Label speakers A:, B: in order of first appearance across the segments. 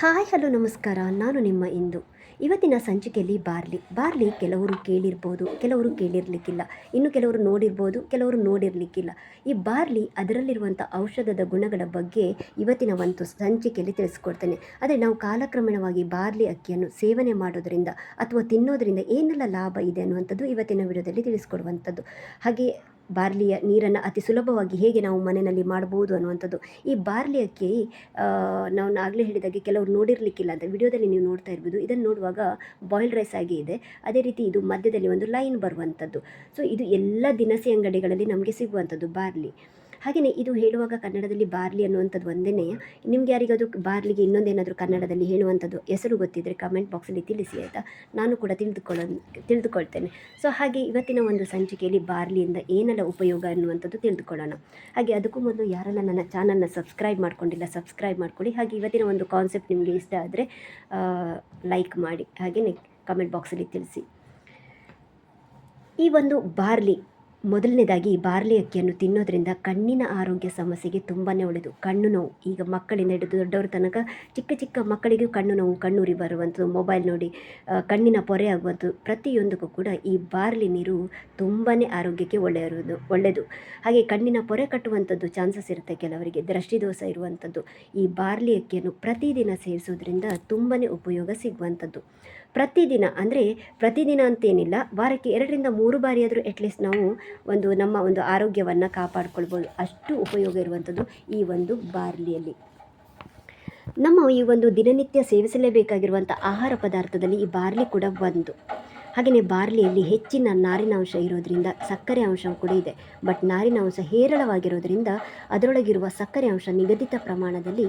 A: Hi, hello, ನಮಸ್ಕಾರ. ನಾನು ನಿಮ್ಮ ಇಂದು. ಇವತ್ತಿನ ಸಂಚಿಕೆಯಲ್ಲಿ ಬಾರ್ಲಿ. ಬಾರ್ಲಿ ಕೆಲವರು ಕೇಳಿರ್ಬೋದು, ಕೆಲವರು ಕೇಳಿರಲಿಕ್ಕಿಲ್ಲ. ಇನ್ನು ಕೆಲವರು ನೋಡಿರ್ಬೋದು, ಕೆಲವರು ನೋಡಿರಲಿಕ್ಕಿಲ್ಲ. ಈ ಬಾರ್ಲಿ ಅದರಲ್ಲಿರುವಂಥ ಔಷಧದ ಗುಣಗಳ ಬಗ್ಗೆ ಇವತ್ತಿನ ಒಂದು ಸಂಚಿಕೆಯಲ್ಲಿ ತಿಳಿಸ್ಕೊಡ್ತೇನೆ. ಆದರೆ ನಾವು ಕಾಲಕ್ರಮೇಣವಾಗಿ ಬಾರ್ಲಿ ಅಕ್ಕಿಯನ್ನು ಸೇವನೆ ಮಾಡೋದರಿಂದ ಅಥವಾ ತಿನ್ನೋದರಿಂದ ಏನೆಲ್ಲ ಲಾಭ ಇದೆ ಅನ್ನುವಂಥದ್ದು ಇವತ್ತಿನ ವಿಡಿಯೋದಲ್ಲಿ ತಿಳಿಸ್ಕೊಡುವಂಥದ್ದು. ಹಾಗೆ ಬಾರ್ಲಿಯ ನೀರನ್ನು ಅತಿ ಸುಲಭವಾಗಿ ಹೇಗೆ ನಾವು ಮನೆಯಲ್ಲಿ ಮಾಡ್ಬೋದು ಅನ್ನುವಂಥದ್ದು. ಈ ಬಾರ್ಲಿ ಅಕ್ಕಿ ನಾವು ಆಗಲೇ ಹೇಳಿದಾಗೆ ಕೆಲವರು ನೋಡಿರಲಿಕ್ಕಿಲ್ಲ ಅಂತ. ವಿಡಿಯೋದಲ್ಲಿ ನೀವು ನೋಡ್ತಾ ಇರ್ಬೋದು. ಇದನ್ನು ನೋಡುವಾಗ ಬಾಯ್ಲ್ಡ್ ರೈಸ್ ಆಗಿ ಇದೆ. ಅದೇ ರೀತಿ ಇದು ಮಧ್ಯದಲ್ಲಿ ಒಂದು ಲೈನ್ ಬರುವಂಥದ್ದು. ಸೊ ಇದು ಎಲ್ಲ ದಿನಸಿ ಅಂಗಡಿಗಳಲ್ಲಿ ನಮಗೆ ಸಿಗುವಂಥದ್ದು ಬಾರ್ಲಿ. ಹಾಗೆಯೇ ಇದು ಹೇಳುವಾಗ ಕನ್ನಡದಲ್ಲಿ ಬಾರ್ಲಿ ಅನ್ನುವಂಥದ್ದು ಒಂದೇ ನಿಮ್ಗೆ ಯಾರಿಗಾದರೂ ಬಾರ್ಲಿಗೆ ಇನ್ನೊಂದೇನಾದರೂ ಕನ್ನಡದಲ್ಲಿ ಹೇಳುವಂಥದ್ದು ಹೆಸರು ಗೊತ್ತಿದ್ದರೆ ಕಮೆಂಟ್ ಬಾಕ್ಸಲ್ಲಿ ತಿಳಿಸಿ ಆಯಿತಾ? ನಾನು ಕೂಡ ತಿಳಿದುಕೊಳ್ಳೋ ತಿಳಿದುಕೊಳ್ತೇನೆ. ಸೊ ಹಾಗೆ ಇವತ್ತಿನ ಒಂದು ಸಂಚಿಕೆಯಲ್ಲಿ ಬಾರ್ಲಿಯಿಂದ ಏನೆಲ್ಲ ಉಪಯೋಗ ಅನ್ನುವಂಥದ್ದು ತಿಳಿದುಕೊಳ್ಳೋಣ. ಹಾಗೆ ಅದಕ್ಕೂ ಮೊದಲು ಯಾರನ್ನ ನನ್ನ ಚಾನಲ್ನ ಸಬ್ಸ್ಕ್ರೈಬ್ ಮಾಡ್ಕೊಂಡಿಲ್ಲ ಸಬ್ಸ್ಕ್ರೈಬ್ ಮಾಡ್ಕೊಳ್ಳಿ. ಹಾಗೆ ಇವತ್ತಿನ ಒಂದು ಕಾನ್ಸೆಪ್ಟ್ ನಿಮಗೆ ಇಷ್ಟ ಆದರೆ ಲೈಕ್ ಮಾಡಿ. ಹಾಗೆಯೇ ಕಮೆಂಟ್ ಬಾಕ್ಸಲ್ಲಿ ತಿಳಿಸಿ. ಈ ಒಂದು ಬಾರ್ಲಿ ಮೊದಲನೇದಾಗಿ ಬಾರ್ಲಿ ಅಕ್ಕಿಯನ್ನು ತಿನ್ನೋದ್ರಿಂದ ಕಣ್ಣಿನ ಆರೋಗ್ಯ ಸಮಸ್ಯೆಗೆ ತುಂಬಾ ಒಳ್ಳೆಯದು ಕಣ್ಣು ನೋವು. ಈಗ ಮಕ್ಕಳಿಂದ ಹಿಡಿದು ದೊಡ್ಡವರ ತನಕ ಚಿಕ್ಕ ಚಿಕ್ಕ ಮಕ್ಕಳಿಗೂ ಕಣ್ಣು ನೋವು, ಕಣ್ಣೂರಿ ಬರುವಂಥದ್ದು ಮೊಬೈಲ್ ನೋಡಿ ಕಣ್ಣಿನ ಪೊರೆ ಆಗುವಂಥದ್ದು ಪ್ರತಿಯೊಂದಕ್ಕೂ ಕೂಡ ಈ ಬಾರ್ಲಿ ನೀರು ತುಂಬಾ ಆರೋಗ್ಯಕ್ಕೆ ಒಳ್ಳೆಯದು ಒಳ್ಳೆಯದು ಹಾಗೆ ಕಣ್ಣಿನ ಪೊರೆ ಕಟ್ಟುವಂಥದ್ದು ಚಾನ್ಸಸ್ ಇರುತ್ತೆ ಕೆಲವರಿಗೆ. ದೃಷ್ಟಿದೋಷ ಇರುವಂಥದ್ದು ಈ ಬಾರ್ಲಿ ಅಕ್ಕಿಯನ್ನು ಪ್ರತಿದಿನ ಸೇವಿಸೋದ್ರಿಂದ ತುಂಬಾ ಉಪಯೋಗ ಸಿಗುವಂಥದ್ದು. ಪ್ರತಿದಿನ, ಅಂದರೆ ಪ್ರತಿದಿನ ಅಂತೇನಿಲ್ಲ, ವಾರಕ್ಕೆ ಎರಡರಿಂದ ಮೂರು ಬಾರಿಯಾದರೂ ಅಟ್ಲೀಸ್ಟ್ ನಾವು ಒಂದು ನಮ್ಮ ಒಂದು ಆರೋಗ್ಯವನ್ನು ಕಾಪಾಡಿಕೊಳ್ಬೋದು. ಅಷ್ಟು ಉಪಯೋಗ ಇರುವಂಥದ್ದು ಈ ಒಂದು ಬಾರ್ಲಿಯಲ್ಲಿ. ನಮ್ಮ ಈ ಒಂದು ದಿನನಿತ್ಯ ಸೇವಿಸಲೇಬೇಕಾಗಿರುವಂಥ ಆಹಾರ ಪದಾರ್ಥದಲ್ಲಿ ಈ ಬಾರ್ಲಿ ಕೂಡ ಒಂದು. ಹಾಗೆಯೇ ಬಾರ್ಲಿಯಲ್ಲಿ ಹೆಚ್ಚಿನ ನಾರಿನಾಂಶ ಇರೋದರಿಂದ ಸಕ್ಕರೆ ಅಂಶ ಕೂಡ ಇದೆ. ಬಟ್ ನಾರಿನಾಂಶ ಹೇರಳವಾಗಿರೋದರಿಂದ ಅದರೊಳಗಿರುವ ಸಕ್ಕರೆ ಅಂಶ ನಿಗದಿತ ಪ್ರಮಾಣದಲ್ಲಿ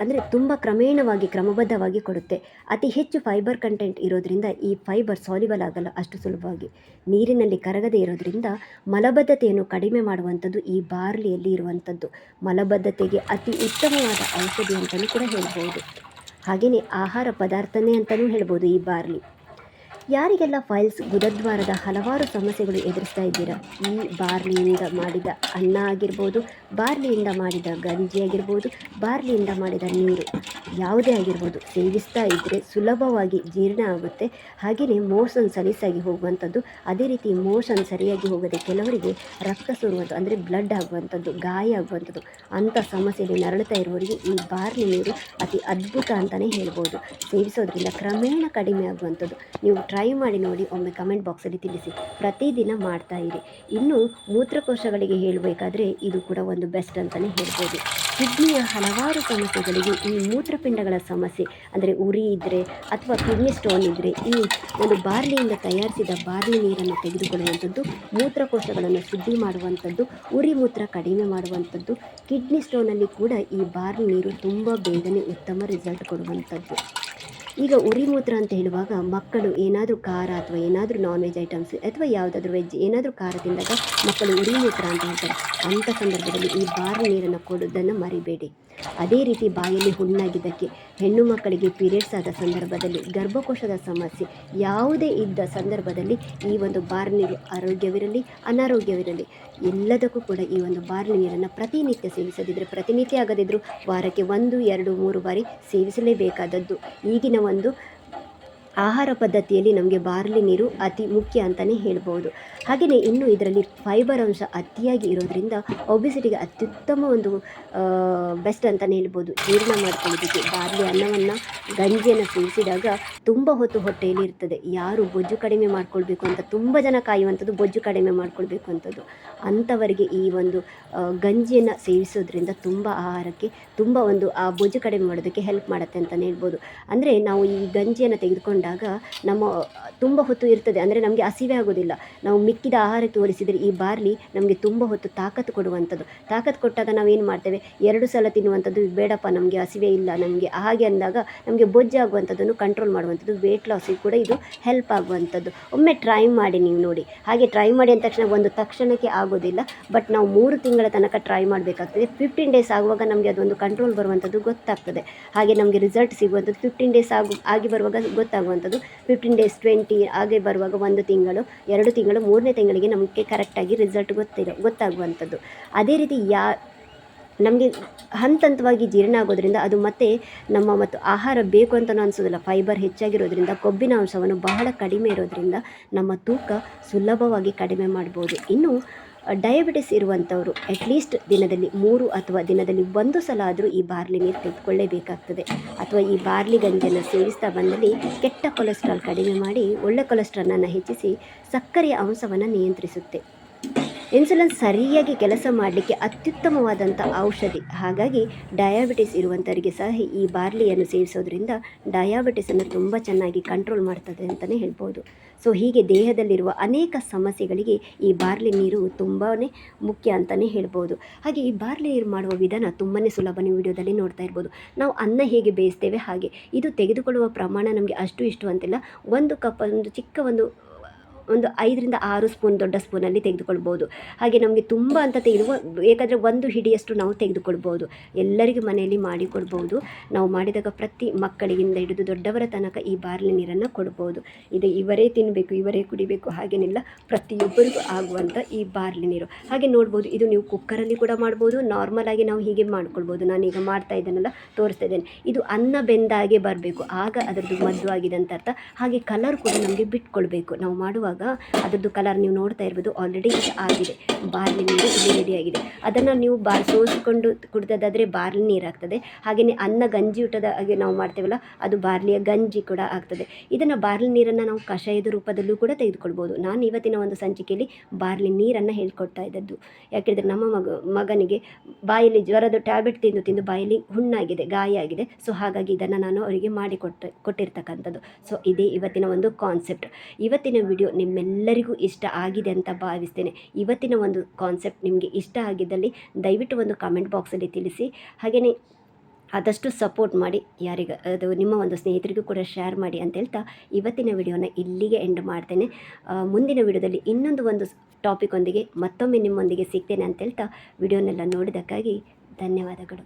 A: ಅಂದರೆ ತುಂಬ ಕ್ರಮೇಣವಾಗಿ, ಕ್ರಮಬದ್ಧವಾಗಿ ಕೊಡುತ್ತೆ. ಅತಿ ಹೆಚ್ಚು ಫೈಬರ್ ಕಂಟೆಂಟ್ ಇರೋದ್ರಿಂದ ಈ ಫೈಬರ್ ಸಾಲಿಬಲ್ ಆಗಲ್ಲ ಅಷ್ಟು ಸುಲಭವಾಗಿ. ನೀರಿನಲ್ಲಿ ಕರಗದೇ ಇರೋದ್ರಿಂದ ಮಲಬದ್ಧತೆಯನ್ನು ಕಡಿಮೆ ಮಾಡುವಂಥದ್ದು ಈ ಬಾರ್ಲಿಯಲ್ಲಿ ಇರುವಂಥದ್ದು. ಮಲಬದ್ಧತೆಗೆ ಅತಿ ಉತ್ತಮವಾದ ಔಷಧಿ ಅಂತಲೂ ಕೂಡ ಹೇಳ್ಬೋದು ಹಾಗೆಯೇ ಆಹಾರ ಪದಾರ್ಥನೇ ಅಂತಲೂ ಹೇಳ್ಬೋದು ಈ ಬಾರ್ಲಿ. ಯಾರಿಗೆಲ್ಲ ಫೈಲ್ಸ್ ಗುದದ್ವಾರದ ಹಲವಾರು ಸಮಸ್ಯೆಗಳು ಎದುರಿಸ್ತಾ ಇದ್ದೀರಾ? ಈ ಬಾರ್ಲಿಯಿಂದ ಮಾಡಿದ ಅನ್ನ ಆಗಿರ್ಬೋದು, ಬಾರ್ಲಿಯಿಂದ ಮಾಡಿದ ಗಂಜಿ ಆಗಿರ್ಬೋದು, ಬಾರ್ಲಿಯಿಂದ ಮಾಡಿದ ನೀರು ಯಾವುದೇ ಆಗಿರ್ಬೋದು, ಸೇವಿಸ್ತಾ ಇದ್ದರೆ ಸುಲಭವಾಗಿ ಜೀರ್ಣ ಆಗುತ್ತೆ. ಹಾಗೆಯೇ ಮೋಷನ್ ಸಲೀಸಾಗಿ ಹೋಗುವಂಥದ್ದು, ಅದೇ ರೀತಿ ಮೋಷನ್ ಸರಿಯಾಗಿ ಹೋಗದೆ ಕೆಲವರಿಗೆ ರಕ್ತ ಸುರುವಂಥದ್ದು, ಅಂದರೆ ಬ್ಲಡ್ ಆಗುವಂಥದ್ದು, ಗಾಯ ಆಗುವಂಥದ್ದು, ಅಂಥ ಸಮಸ್ಯೆಯಲ್ಲಿ ನರಳುತ್ತಾ ಇರುವವರಿಗೆ ಈ ಬಾರ್ಲಿ ನೀರು ಅತಿ ಅದ್ಭುತ ಅಂತಲೇ ಹೇಳ್ಬೋದು. ಸೇವಿಸೋದ್ರಿಂದ ಕ್ರಮೇಣ ಕಡಿಮೆ ಆಗುವಂಥದ್ದು. ನೀವು ಟ್ರೈ ಮಾಡಿ ನೋಡಿ, ಒಮ್ಮೆ ಕಮೆಂಟ್ ಬಾಕ್ಸಲ್ಲಿ ತಿಳಿಸಿ. ಪ್ರತಿದಿನ ಮಾಡ್ತಾ ಇರಿ. ಇನ್ನು ಮೂತ್ರಕೋಶಗಳಿಗೆ ಹೇಳಬೇಕಾದ್ರೆ ಇದು ಕೂಡ ಒಂದು ಬೆಸ್ಟ್ ಅಂತಲೇ ಹೇಳ್ಬೋದು. ಕಿಡ್ನಿಯ ಹಲವಾರು ಸಮಸ್ಯೆಗಳಿಗೆ ಈ ಮೂತ್ರಪಿಂಡಗಳ ಸಮಸ್ಯೆ, ಅಂದರೆ ಉರಿ ಇದ್ದರೆ ಅಥವಾ ಕಿಡ್ನಿ ಸ್ಟೋನ್ ಇದ್ದರೆ ಈ ಒಂದು ಬಾರ್ಲಿಯಿಂದ ತಯಾರಿಸಿದ ಬಾರ್ಲಿ ನೀರನ್ನು ತೆಗೆದುಕೊಳ್ಳುವಂಥದ್ದು, ಮೂತ್ರಕೋಶಗಳನ್ನು ಶುದ್ಧಿ ಮಾಡುವಂಥದ್ದು, ಉರಿ ಮೂತ್ರ ಕಡಿಮೆ ಮಾಡುವಂಥದ್ದು, ಕಿಡ್ನಿ ಸ್ಟೋನಲ್ಲಿ ಕೂಡ ಈ ಬಾರ್ಲಿ ನೀರು ತುಂಬ ಬೇಗನೆ ಉತ್ತಮ ರಿಸಲ್ಟ್ ಕೊಡುವಂಥದ್ದು. ಈಗ ಉರಿ ಮೂತ್ರ ಅಂತ ಹೇಳುವಾಗ ಮಕ್ಕಳು ಏನಾದರೂ ಖಾರ ಅಥವಾ ಏನಾದರೂ ನಾನ್ ವೆಜ್ ಐಟಮ್ಸ್ ಅಥವಾ ಯಾವುದಾದ್ರೂ ವೆಜ್ ಏನಾದರೂ ಖಾರ ತಿಂದಾಗ ಮಕ್ಕಳು ಉರಿ ಮೂತ್ರ ಅಂತ ಹೇಳ್ತಾರೆ. ಅಂಥ ಸಂದರ್ಭದಲ್ಲಿ ಈ ಬಾರಿ ನೀರನ್ನು ಕೊಡೋದನ್ನು ಮರಿಬೇಡಿ. ಅದೇ ರೀತಿ ಬಾಯಲ್ಲಿ ಹುಣ್ಣಾಗಿದ್ದಕ್ಕೆ ಹೆಣ್ಣು ಮಕ್ಕಳಿಗೆ ಪೀರಿಯಡ್ಸ್ ಆದ ಸಂದರ್ಭದಲ್ಲಿ ಗರ್ಭಕೋಶದ ಸಮಸ್ಯೆ ಯಾವುದೇ ಇದ್ದ ಸಂದರ್ಭದಲ್ಲಿ ಈ ಒಂದು ಬಾರ್ ನೀರು ಆರೋಗ್ಯವಿರಲಿ, ಅನಾರೋಗ್ಯವಿರಲಿ. ಎಲ್ಲದಕ್ಕೂ ಕೂಡ ಈ ಒಂದು ಬಾರ್ಲಿ ನೀರನ್ನು ಪ್ರತಿನಿತ್ಯ ಸೇವಿಸದಿದ್ದರೆ ಪ್ರತಿನಿತ್ಯ ಆಗದಿದ್ದರೂ ವಾರಕ್ಕೆ ಒಂದು, ಎರಡು, ಮೂರು ಬಾರಿ ಸೇವಿಸಲೇಬೇಕಾದದ್ದು. ಈಗಿನ ಒಂದು ಆಹಾರ ಪದ್ಧತಿಯಲ್ಲಿ ನಮಗೆ ಬಾರ್ಲಿ ನೀರು ಅತಿ ಮುಖ್ಯ ಅಂತಲೇ ಹೇಳ್ಬೋದು. ಹಾಗೆಯೇ ಇನ್ನು ಇದರಲ್ಲಿ ಫೈಬರ್ ಅಂಶ ಅತಿಯಾಗಿ ಇರೋದ್ರಿಂದ ಒಬಿಸಿಟಿಗೆ ಅತ್ಯುತ್ತಮ ಒಂದು ಬೆಸ್ಟ್ ಅಂತಲೇ ಹೇಳ್ಬೋದು. ಜೀರ್ಣ ಮಾಡ್ಕೊಳ್ಳೋದಕ್ಕೆ ಬಾರ್ಲಿ ಅನ್ನವನ್ನು ಗಂಜಿಯನ್ನು ಸೇವಿಸಿದಾಗ ತುಂಬ ಹೊತ್ತು ಹೊಟ್ಟೆಯಲ್ಲಿ ಇರ್ತದೆ. ಯಾರು ಬೊಜ್ಜು ಕಡಿಮೆ ಮಾಡ್ಕೊಳ್ಬೇಕು ಅಂತ ತುಂಬ ಜನ ಕಾಯುವಂಥದ್ದು ಬೊಜ್ಜು ಕಡಿಮೆ ಮಾಡ್ಕೊಳ್ಬೇಕು ಅಂಥದ್ದು. ಅಂಥವರಿಗೆ ಈ ಒಂದು ಗಂಜಿಯನ್ನು ಸೇವಿಸೋದ್ರಿಂದ ತುಂಬ ಆಹಾರಕ್ಕೆ ತುಂಬ ಒಂದು, ಆ, ಬೊಜ್ಜು ಕಡಿಮೆ ಮಾಡೋದಕ್ಕೆ ಹೆಲ್ಪ್ ಮಾಡುತ್ತೆ ಅಂತಲೇ ಹೇಳ್ಬೋದು. ಅಂದರೆ ನಾವು ಈ ಗಂಜಿಯನ್ನು ತೆಗೆದುಕೊಂಡಾಗ ನಮ್ಮ, ತುಂಬ ಹೊತ್ತು ಇರ್ತದೆ. ಅಂದರೆ ನಮಗೆ ಹಸಿವೆ ಆಗೋದಿಲ್ಲ. ನಾವು ಮಿಕ್ಕಿದ ಆಹಾರಕ್ಕೆ ತೋರಿಸಿದರೆ ಈ ಬಾರ್ಲಿ ನಮಗೆ ತುಂಬ ಹೊತ್ತು ತಾಕತ್ತು ಕೊಡುವಂಥದ್ದು. ತಾಕತ್ತು ಕೊಟ್ಟಾಗ ನಾವೇನು ಮಾಡ್ತೇವೆ? ಎರಡು ಸಲ ತಿನ್ನುವಂಥದ್ದು ಬೇಡಪ್ಪ, ನಮಗೆ ಹಸಿವೆ ಇಲ್ಲ, ನಮಗೆ ಹಾಗೆ ಅಂದಾಗ ನಮಗೆ ಬೊಜ್ಜೆ ಆಗುವಂಥದ್ದನ್ನು ಕಂಟ್ರೋಲ್ ಮಾಡುವಂಥದ್ದು. ವೆಯ್ಟ್ ಲಾಸಿಗೆ ಕೂಡ ಇದು ಹೆಲ್ಪ್ ಆಗುವಂಥದ್ದು. ಒಮ್ಮೆ ಟ್ರೈ ಮಾಡಿ ನೀವು ನೋಡಿ. ಹಾಗೆ ಟ್ರೈ ಮಾಡಿ ಅಂದ ತಕ್ಷಣ ಒಂದು ತಕ್ಷಣಕ್ಕೆ ಆಗೋದಿಲ್ಲ. ಬಟ್ ನಾವು ಮೂರು ತಿಂಗಳ ತನಕ ಟ್ರೈ ಮಾಡಬೇಕಾಗ್ತದೆ. ಫಿಫ್ಟೀನ್ ಡೇಸ್ ಆಗುವಾಗ ನಮಗೆ ಅದೊಂದು ಕಂಟ್ರೋಲ್ ಬರುವಂಥದ್ದು ಗೊತ್ತಾಗ್ತದೆ. ಹಾಗೆ ನಮಗೆ ರಿಸಲ್ಟ್ ಸಿಗುವಂಥದ್ದು ಫಿಫ್ಟೀನ್ ಡೇಸ್ ಆಗು, ಆಗಿ ಬರುವಾಗ ಗೊತ್ತಾಗುವಂಥದ್ದು. ಫಿಫ್ಟೀನ್ ಡೇಸ್ ಟ್ವೆಂಟಿ ಹಾಗೆ ಬರುವಾಗ ಒಂದು ತಿಂಗಳು, ಎರಡು ತಿಂಗಳು, ಮೂರನೇ ತಿಂಗಳಿಗೆ ನಮಗೆ ಕರೆಕ್ಟಾಗಿ ರಿಸಲ್ಟ್ ಗೊತ್ತಿರೋ, ಗೊತ್ತಾಗುವಂಥದ್ದು. ಅದೇ ರೀತಿ ಯಾ, ನಮಗೆ ಹಂತ ಹಂತವಾಗಿ ಜೀರ್ಣ ಆಗೋದ್ರಿಂದ ಅದು ಮತ್ತೆ ನಮ್ಮ ಮತ್ತು ಆಹಾರ ಬೇಕು ಅಂತ ಅನಿಸೋದಿಲ್ಲ. ಫೈಬರ್ ಹೆಚ್ಚಾಗಿರೋದ್ರಿಂದ, ಕೊಬ್ಬಿನ ಅಂಶವನ್ನು ಬಹಳ ಕಡಿಮೆ ಇರೋದ್ರಿಂದ ನಮ್ಮ ತೂಕ ಸುಲಭವಾಗಿ ಕಡಿಮೆ ಮಾಡ್ಬೋದು. ಇನ್ನು ಡಯಾಬಿಟಿಸ್ ಇರುವಂಥವರು ಅಟ್ಲೀಸ್ಟ್ ದಿನದಲ್ಲಿ ಮೂರು ಅಥವಾ ದಿನದಲ್ಲಿ ಒಂದು ಸಲ ಆದರೂ ಈ ಬಾರ್ಲಿ ನೀರು ತೆಗೆದುಕೊಳ್ಳೇಬೇಕಾಗ್ತದೆ. ಅಥವಾ ಈ ಬಾರ್ಲಿ ಗಂಜಿಯನ್ನು ಸೇವಿಸ್ತಾ ಬಂದಲ್ಲಿ ಕೆಟ್ಟ ಕೊಲೆಸ್ಟ್ರಾಲ್ ಕಡಿಮೆ ಮಾಡಿ ಒಳ್ಳೆ ಕೊಲೆಸ್ಟ್ರಾಲನ್ನು ಹೆಚ್ಚಿಸಿ ಸಕ್ಕರೆಯ ಅಂಶವನ್ನು ನಿಯಂತ್ರಿಸುತ್ತೆ. ಇನ್ಸುಲಿನ್ ಸರಿಯಾಗಿ ಕೆಲಸ ಮಾಡಲಿಕ್ಕೆ ಅತ್ಯುತ್ತಮವಾದಂಥ ಔಷಧಿ. ಹಾಗಾಗಿ ಡಯಾಬಿಟಿಸ್ ಇರುವಂಥವರಿಗೆ ಸಹ ಈ ಬಾರ್ಲಿಯನ್ನು ಸೇವಿಸೋದ್ರಿಂದ ಡಯಾಬಿಟಿಸನ್ನು ತುಂಬ ಚೆನ್ನಾಗಿ ಕಂಟ್ರೋಲ್ ಮಾಡ್ತದೆ ಅಂತಲೇ ಹೇಳ್ಬೋದು. ಸೊ, ಹೀಗೆ ದೇಹದಲ್ಲಿರುವ ಅನೇಕ ಸಮಸ್ಯೆಗಳಿಗೆ ಈ ಬಾರ್ಲಿ ನೀರು ತುಂಬಾ ಮುಖ್ಯ ಅಂತಲೇ ಹೇಳ್ಬೋದು. ಹಾಗೆ ಈ ಬಾರ್ಲಿ ನೀರು ಮಾಡುವ ವಿಧಾನ ತುಂಬಾ ಸುಲಭ. ನೀವು ವಿಡಿಯೋದಲ್ಲಿ ನೋಡ್ತಾ ಇರ್ಬೋದು. ನಾವು ಅನ್ನ ಹೇಗೆ ಬೇಯಿಸ್ತೇವೆ ಹಾಗೆ. ಇದು ತೆಗೆದುಕೊಳ್ಳುವ ಪ್ರಮಾಣ ನಮಗೆ ಅಷ್ಟು ಇಷ್ಟು ಅಂತಿಲ್ಲ. ಒಂದು ಕಪ್, ಒಂದು ಚಿಕ್ಕ ಒಂದು ಒಂದು ಐದರಿಂದ ಆರು ಸ್ಪೂನ್ ದೊಡ್ಡ ಸ್ಪೂನಲ್ಲಿ ತೆಗೆದುಕೊಳ್ಬೋದು. ಹಾಗೆ ನಮಗೆ ತುಂಬ ಅಂತ ತೆಗೆದು ಬೇಕಾದರೆ ಒಂದು ಹಿಡಿಯಷ್ಟು ನಾವು ತೆಗೆದುಕೊಳ್ಬೋದು. ಎಲ್ಲರಿಗೂ ಮನೆಯಲ್ಲಿ ಮಾಡಿಕೊಡ್ಬೋದು ನಾವು ಮಾಡಿದಾಗ ಪ್ರತಿ ಮಕ್ಕಳಿಗಿಂದ ಹಿಡಿದು ದೊಡ್ಡವರ ತನಕ ಈ ಬಾರ್ಲಿ ನೀರನ್ನು ಕೊಡ್ಬೋದು. ಇದು ಇವರೇ ತಿನ್ನಬೇಕು ಇವರೇ ಕುಡಿಬೇಕು, ಹಾಗೇನಿಲ್ಲ. ಪ್ರತಿಯೊಬ್ಬರಿಗೂ ಆಗುವಂಥ ಈ ಬಾರ್ಲಿ ನೀರು. ಹಾಗೆ ನೋಡ್ಬೋದು, ಇದು ನೀವು ಕುಕ್ಕರಲ್ಲಿ ಕೂಡ ಮಾಡ್ಬೋದು ನಾರ್ಮಲ್ ಆಗಿ ನಾವು ಹೀಗೆ ಮಾಡ್ಕೊಳ್ಬೋದು. ನಾನೀಗ ಮಾಡ್ತಾ ಇದ್ದೇನಲ್ಲ, ತೋರಿಸ್ತಾ ಇದ್ದೇನೆ. ಇದು ಅನ್ನ ಬೆಂದಾಗೆ ಬರಬೇಕು. ಆಗ ಅದರದ್ದು ಮದ್ದು ಆಗಿದೆ ಅಂತ ಅರ್ಥ. ಹಾಗೆ ಕಲರ್ ಕೂಡ ನಮಗೆ ಬಿಟ್ಕೊಳ್ಬೇಕು. ನಾವು ಮಾಡುವಾಗ ಅದರದ್ದು ಕಲರ್ ನೀವು ನೋಡ್ತಾ ಇರ್ಬೋದು. ಆಲ್ರೆಡಿ ಇದು ಆಗಿದೆ. ಬಾರ್ಲಿ ನೀರು ಇಲ್ಲಿ ರೆಡಿಯಾಗಿದೆ ಅದನ್ನು ನೀವು ಬಾ ಸೋಸಿಕೊಂಡು ಕುಡಿದದಾದರೆ ಬಾರ್ಲಿ ನೀರು ಆಗ್ತದೆ. ಹಾಗೆಯೇ ಅನ್ನ ಗಂಜಿ ಊಟದ ಹಾಗೆ ನಾವು ಮಾಡ್ತೇವಲ್ಲ, ಅದು ಬಾರ್ಲಿಯ ಗಂಜಿ ಕೂಡ ಆಗ್ತದೆ. ಇದನ್ನು ಬಾರ್ಲಿ ನೀರನ್ನು ನಾವು ಕಷಾಯದ ರೂಪದಲ್ಲೂ ಕೂಡ ತೆಗೆದುಕೊಳ್ಬೋದು. ನಾನು ಇವತ್ತಿನ ಒಂದು ಸಂಚಿಕೆಯಲ್ಲಿ ಬಾರ್ಲಿ ನೀರನ್ನು ಹೇಳ್ಕೊಡ್ತಾ ಇದ್ದದ್ದು. ಯಾಕೆಂದರೆ ನಮ್ಮ ಮಗ, ಮಗನಿಗೆ ಬಾಯಲ್ಲಿ ಜ್ವರದ ಟ್ಯಾಬ್ಲೆಟ್ ತಿಂದು ತಿಂದು ಬಾಯಲ್ಲಿ ಹುಣ್ಣಾಗಿದೆ, ಗಾಯ ಆಗಿದೆ. ಸೊ ಹಾಗಾಗಿ ಇದನ್ನು ನಾನು ಅವರಿಗೆ ಮಾಡಿಕೊಟ್ಟ, ಕೊಟ್ಟಿರ್ತಕ್ಕಂಥದ್ದು. ಸೊ ಇದೇ ಇವತ್ತಿನ ಒಂದು ಕಾನ್ಸೆಪ್ಟ್ ಇವತ್ತಿನ ವಿಡಿಯೋ ನಿಮ್ಮೆಲ್ಲರಿಗೂ ಇಷ್ಟ ಆಗಿದೆ ಅಂತ ಭಾವಿಸ್ತೇನೆ. ಇವತ್ತಿನ ಒಂದು ಕಾನ್ಸೆಪ್ಟ್ ನಿಮಗೆ ಇಷ್ಟ ಆಗಿದ್ದಲ್ಲಿ ದಯವಿಟ್ಟು ಒಂದು ಕಾಮೆಂಟ್ ಬಾಕ್ಸಲ್ಲಿ ತಿಳಿಸಿ. ಹಾಗೆಯೇ ಆದಷ್ಟು ಸಪೋರ್ಟ್ ಮಾಡಿ ಯಾರಿಗ, ಅದು ನಿಮ್ಮ ಒಂದು ಸ್ನೇಹಿತರಿಗೂ ಕೂಡ ಶೇರ್ ಮಾಡಿ ಅಂತ ಹೇಳ್ತಾ ಇವತ್ತಿನ ವಿಡಿಯೋನ ಇಲ್ಲಿಗೆ ಎಂಡ್ ಮಾಡ್ತೇನೆ. ಮುಂದಿನ ವಿಡಿಯೋದಲ್ಲಿ ಇನ್ನೊಂದು ಒಂದು ಟಾಪಿಕ್ ಒಂದಿಗೆ ಮತ್ತೊಮ್ಮೆ ನಿಮ್ಮೊಂದಿಗೆ ಸಿಗ್ತೇನೆ ಅಂತ ಹೇಳ್ತಾ ವಿಡಿಯೋನೆಲ್ಲ ನೋಡಿದಕ್ಕಾಗಿ ಧನ್ಯವಾದಗಳು.